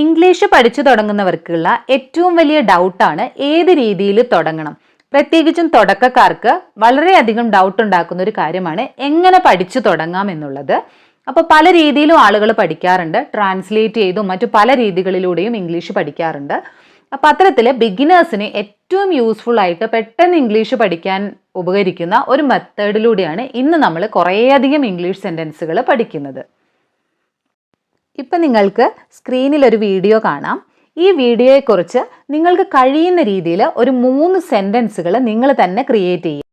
English പഠിച്ചു തുടങ്ങുന്നവർക്കുള്ള ഏറ്റവും വലിയ ഡൗട്ടാണ് ഏത് രീതിയിൽ തുടങ്ങണം. പ്രത്യേകിച്ചും തുടക്കക്കാർക്ക് വളരെയധികം ഡൗട്ട് ഉണ്ടാക്കുന്ന ഒരു കാര്യമാണ് എങ്ങനെ പഠിച്ചു തുടങ്ങാം എന്നുള്ളത്. അപ്പോൾ പല രീതിയിലും ആളുകൾ പഠിക്കാറുണ്ട്. ട്രാൻസ്ലേറ്റ് ചെയ്തും മറ്റു പല രീതികളിലൂടെയും ഇംഗ്ലീഷ് പഠിക്കാറുണ്ട്. അപ്പോൾ അത്തരത്തിൽ ബിഗിനേഴ്സിന് ഏറ്റവും യൂസ്ഫുൾ ആയിട്ട് പെട്ടെന്ന് ഇംഗ്ലീഷ് പഠിക്കാൻ ഉപകരിക്കുന്ന ഒരു മെത്തേഡിലൂടെയാണ് ഇന്ന് നമ്മൾ കുറേയധികം ഇംഗ്ലീഷ് സെന്റൻസുകൾ പഠിക്കുന്നത്. ഇപ്പം നിങ്ങൾക്ക് സ്ക്രീനിൽ ഒരു വീഡിയോ കാണാം. ഈ വീഡിയോയെക്കുറിച്ച് നിങ്ങൾക്ക് കഴിയുന്ന രീതിയിൽ ഒരു മൂന്ന് സെന്റൻസുകൾ നിങ്ങൾ തന്നെ ക്രിയേറ്റ് ചെയ്യുക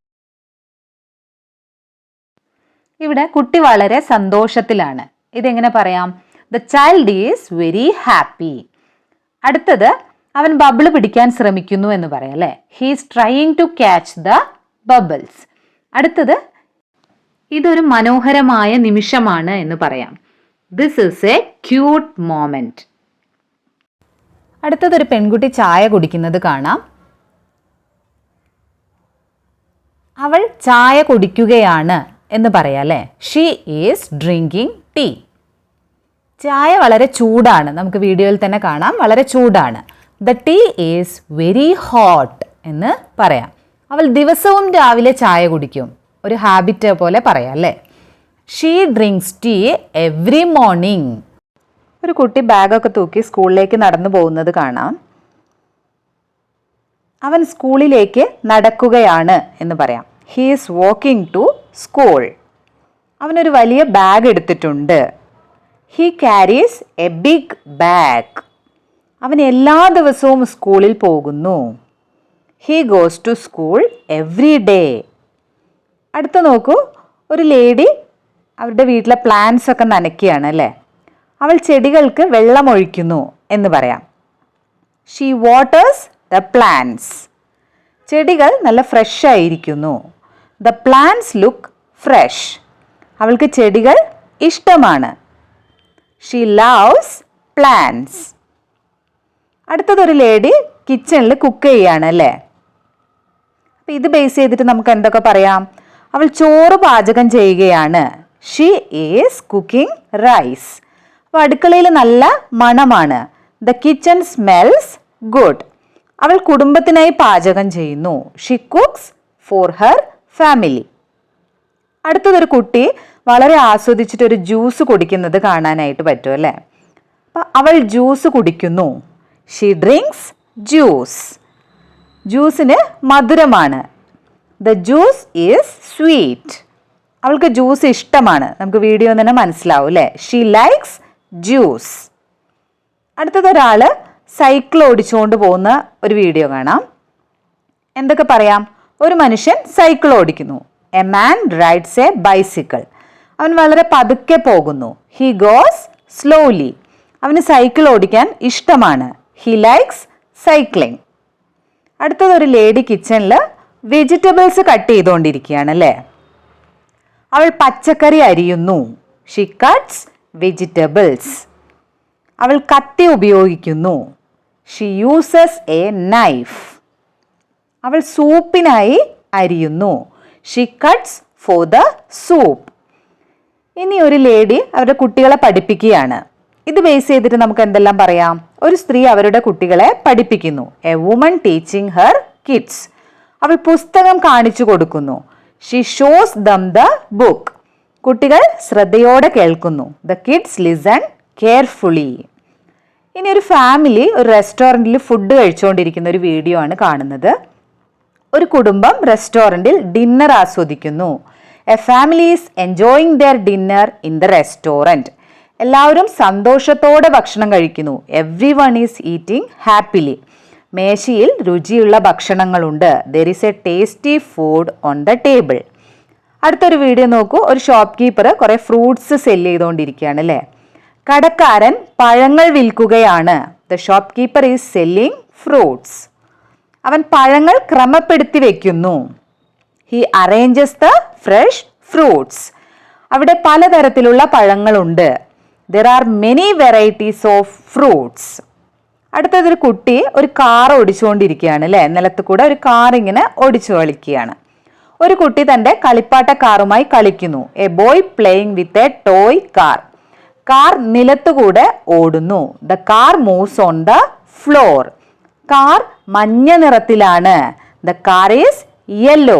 ഇവിടെ കുട്ടി വളരെ സന്തോഷത്തിലാണ്. ഇതെങ്ങനെ പറയാം? The child is very happy അടുത്തത് അവൻ ബബിൾ പിടിക്കാൻ ശ്രമിക്കുന്നു എന്ന് പറയാം അല്ലേ? He's trying to catch the bubbles അടുത്തത് ഇതൊരു മനോഹരമായ നിമിഷമാണ് എന്ന് പറയാം. This is a cute moment അടുത്തതൊരു പെൺകുട്ടി ചായ കുടിക്കുന്നത് കാണാം. അവൾ ചായ കുടിക്കുകയാണ് എന്ന് പറയാം അല്ലേ? ഷീ ഈസ് ഡ്രിങ്കിങ് ടീ ചായ വളരെ ചൂടാണ്. നമുക്ക് വീഡിയോയിൽ തന്നെ കാണാം. വളരെ ചൂടാണ്. The tea is very hot എന്ന് പറയാം. അവൾ ദിവസവും രാവിലെ ചായ കുടിക്കും. ഒരു ഹാബിറ്റ് പോലെ പറയാം അല്ലേ? She drinks tea every morning ഒരു കുട്ടി ബാഗൊക്കെ തൂക്കി സ്കൂളിലേക്ക് നടന്നു പോകുന്നത് കാണാം. അവൻ സ്കൂളിലേക്ക് നടക്കുകയാണ് എന്ന് പറയാം. He is walking to school അവനൊരു വലിയ ബാഗ് എടുത്തിട്ടുണ്ട്. He carries a big bag അവൻ എല്ലാ ദിവസവും സ്കൂളിൽ പോകുന്നു. He goes to school every day അടുത്ത നോക്കൂ ഒരു ലേഡി അവരുടെ വീട്ടിലെ പ്ലാന്റ്സ് ഒക്കെ നനയ്ക്കുകയാണ് അല്ലേ? അവൾ ചെടികൾക്ക് വെള്ളമൊഴിക്കുന്നു എന്ന് പറയാം. ഷീ വാട്ടേഴ്സ് ദ പ്ലാന്റ്സ് ചെടികൾ നല്ല ഫ്രഷ് ആയിരിക്കുന്നു. ദ പ്ലാന്റ്സ് ലുക്ക് ഫ്രഷ് അവൾക്ക് ചെടികൾ ഇഷ്ടമാണ്. ഷീ ലവ്സ് പ്ലാന്റ്സ് അടുത്തതൊരു ലേഡി കിച്ചണിൽ കുക്ക് ചെയ്യാണ് അല്ലേ? അപ്പം ഇത് ബേസ് ചെയ്തിട്ട് നമുക്ക് എന്തൊക്കെ പറയാം? അവൾ ചോറ് പാചകം ചെയ്യുകയാണ്. ഷീ ഈസ് കുക്കിംഗ് റൈസ് അപ്പോൾ അടുക്കളയിൽ നല്ല മണമാണ്. ദ കിച്ചൺ സ്മെൽസ് ഗുഡ് അവൾ കുടുംബത്തിനായി പാചകം ചെയ്യുന്നു. She cooks for her family അടുത്തതൊരു കുട്ടി വളരെ ആസ്വദിച്ചിട്ട് ഒരു ജ്യൂസ് കുടിക്കുന്നത് കാണാനായിട്ട് പറ്റും അല്ലേ? അപ്പം അവൾ ജ്യൂസ് കുടിക്കുന്നു. ഷീ ഡ്രിങ്ക്സ് ജ്യൂസ് ജ്യൂസിന് മധുരമാണ്. ദ ജ്യൂസ് ഈസ് സ്വീറ്റ് അവൾക്ക് ജ്യൂസ് ഇഷ്ടമാണ്. നമുക്ക് വീഡിയോ തന്നെ മനസ്സിലാവും അല്ലേ? ഷീ ലൈക്സ് ജ്യൂസ് അടുത്തത് അടുത്തതൊരാൾ സൈക്കിൾ ഓടിച്ചുകൊണ്ട് പോകുന്ന ഒരു വീഡിയോ കാണാം. എന്തൊക്കെ പറയാം? ഒരു മനുഷ്യൻ സൈക്കിൾ ഓടിക്കുന്നു. A man rides a bicycle അവൻ വളരെ പതുക്കെ പോകുന്നു. ഹി ഗോസ് സ്ലോലി അവന് സൈക്കിൾ ഓടിക്കാൻ ഇഷ്ടമാണ്. ഹി ലൈക്സ് സൈക്ലിംഗ് അടുത്തതൊരു ലേഡി കിച്ചണിൽ വെജിറ്റബിൾസ് കട്ട് ചെയ്തുകൊണ്ടിരിക്കുകയാണ് അല്ലേ? അവൾ പച്ചക്കറി അരിയുന്നു. ഷി കട്ട്സ് വെജിറ്റബിൾസ് അവൾ കത്തി ഉപയോഗിക്കുന്നു. ഷി യൂസസ് എ നൈഫ് അവൾ സൂപ്പിനായി അരിയുന്നു. She cuts for the soup ഇനി ഒരു ലേഡി അവരുടെ കുട്ടികളെ പഠിപ്പിക്കുകയാണ്. ഇത് ബേസ് ചെയ്തിട്ട് നമുക്ക് എന്തെല്ലാം പറയാം? ഒരു സ്ത്രീ അവരുടെ കുട്ടികളെ പഠിപ്പിക്കുന്നു. A woman teaching her kids അവൾ പുസ്തകം കാണിച്ചു കൊടുക്കുന്നു. She shows them the book കുട്ടികൾ ശ്രദ്ധയോടെ കേൾക്കുന്നു. ദ കിഡ്സ് ലിസൺ കെയർഫുള്ളി ഇനി ഒരു ഫാമിലി ഒരു റെസ്റ്റോറന്റിൽ ഫുഡ് കഴിച്ചുകൊണ്ടിരിക്കുന്ന ഒരു വീഡിയോ ആണ് കാണുന്നത്. ഒരു കുടുംബം റെസ്റ്റോറന്റിൽ ഡിന്നർ ആസ്വദിക്കുന്നു. A family is enjoying their dinner in the restaurant എല്ലാവരും സന്തോഷത്തോടെ ഭക്ഷണം കഴിക്കുന്നു. Everyone is eating happily മേശയിൽ രുചിയുള്ള ഭക്ഷണങ്ങളുണ്ട്. There is a tasty food on the table അടുത്തൊരു വീഡിയോ നോക്കൂ. ഒരു ഷോപ്പ് കീപ്പർ കുറേ ഫ്രൂട്ട്സ് സെൽ ചെയ്തുകൊണ്ടിരിക്കുകയാണ് അല്ലേ? കടക്കാരൻ പഴങ്ങൾ വിൽക്കുകയാണ്. The shopkeeper is selling fruits അവൻ പഴങ്ങൾ ക്രമപ്പെടുത്തി വെക്കുന്നു. He arranges the fresh fruits അവിടെ പലതരത്തിലുള്ള പഴങ്ങളുണ്ട്. There are many varieties of fruits അടുത്തതൊരു കുട്ടി ഒരു കാർ ഓടിച്ചുകൊണ്ടിരിക്കുകയാണ് അല്ലേ? നിലത്ത് കൂടെ ഒരു കാർ ഇങ്ങനെ ഓടിച്ചു കളിക്കുകയാണ്. ഒരു കുട്ടി തന്റെ കളിപ്പാട്ട കാറുമായി കളിക്കുന്നു. A boy playing with a toy car car നിലത്തുകൂടെ ഓടുന്നു. The car moves on the floor car മഞ്ഞ നിറത്തിലാണ്. The car is yellow